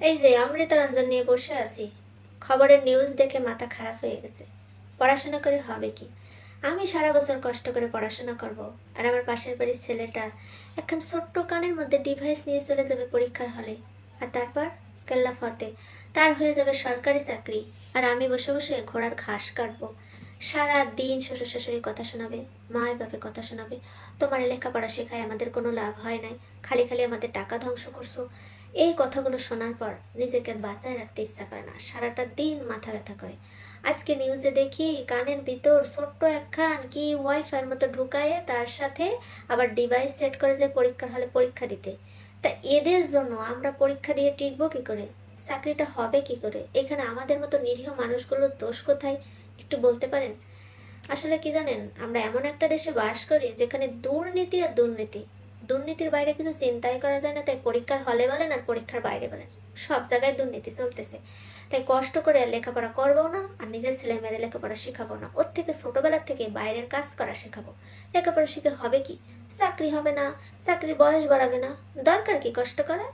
এই যে অমৃত রঞ্জন নিয়ে বসে আছি। খবরের নিউজ দেখে মাথা খারাপ হয়ে গেছে। পড়াশোনা করে হবে কি? আমি সারা বছর কষ্ট করে পড়াশোনা করব, আর আমার পাশের বাড়ির ছেলেটা এখন ছোট্ট কানের মধ্যে ডিভাইস নিয়ে চলে যাবে পরীক্ষার হলে। আর তারপর কেল্লা ফতে, তার হয়ে যাবে সরকারি চাকরি, আর আমি বসে বসে ঘোড়ার ঘাস কাটবো। সারা দিন শ্বশুর শাশুড়ির কথা শোনাবে, মায়ের বাপের কথা শোনাবে। তোমার লেখাপড়া শেখায় আমাদের কোনো লাভ হয় নাই। খালি খালি আমাদের টাকা ধ্বংস করছ। এই কথাগুলো শোনার পর নিজেকে বাঁচায় রাখতে ইচ্ছা করে না। সারাটা দিন মাথা ব্যথা করে। আজকে নিউজে দেখি কানের ভিতর ছোট্ট একখান কি ওয়াইফাইয়ের মতো ঢুকায়ে তার সাথে আবার ডিভাইস সেট করে যে পরীক্ষার হলে পরীক্ষা দিতে। তা এদের জন্য আমরা পরীক্ষা দিয়ে টিকবো কি করে? চাকরিটা হবে কি করে? এখানে আমাদের মতো নিরীহ মানুষগুলোর দোষ কোথায়? একটু বলতে পারেন? আসলে কি জানেন, আমরা এমন একটা দেশে বাস করি যেখানে দুর্নীতি আর দুর্নীতি। দুর্নীতির বাইরে কিছু চিন্তাই করা যায় না, তাই পরীক্ষার হলে বলেন আর পরীক্ষার বাইরে বলেন। সব জায়গায় দুর্নীতি চলতেছে। তাই কষ্ট করে আর লেখাপড়া করব না আর নিজের ছেলে মেয়েদের লেখাপড়া শেখাবো না। ওর থেকে ছোটবেলা থেকে বাইরের কাজ করা শেখাবো। লেখাপড়া শিখে হবে কি? চাকরি হবে না, চাকরির বয়স বাড়াবে না। দরকার কি কষ্ট করা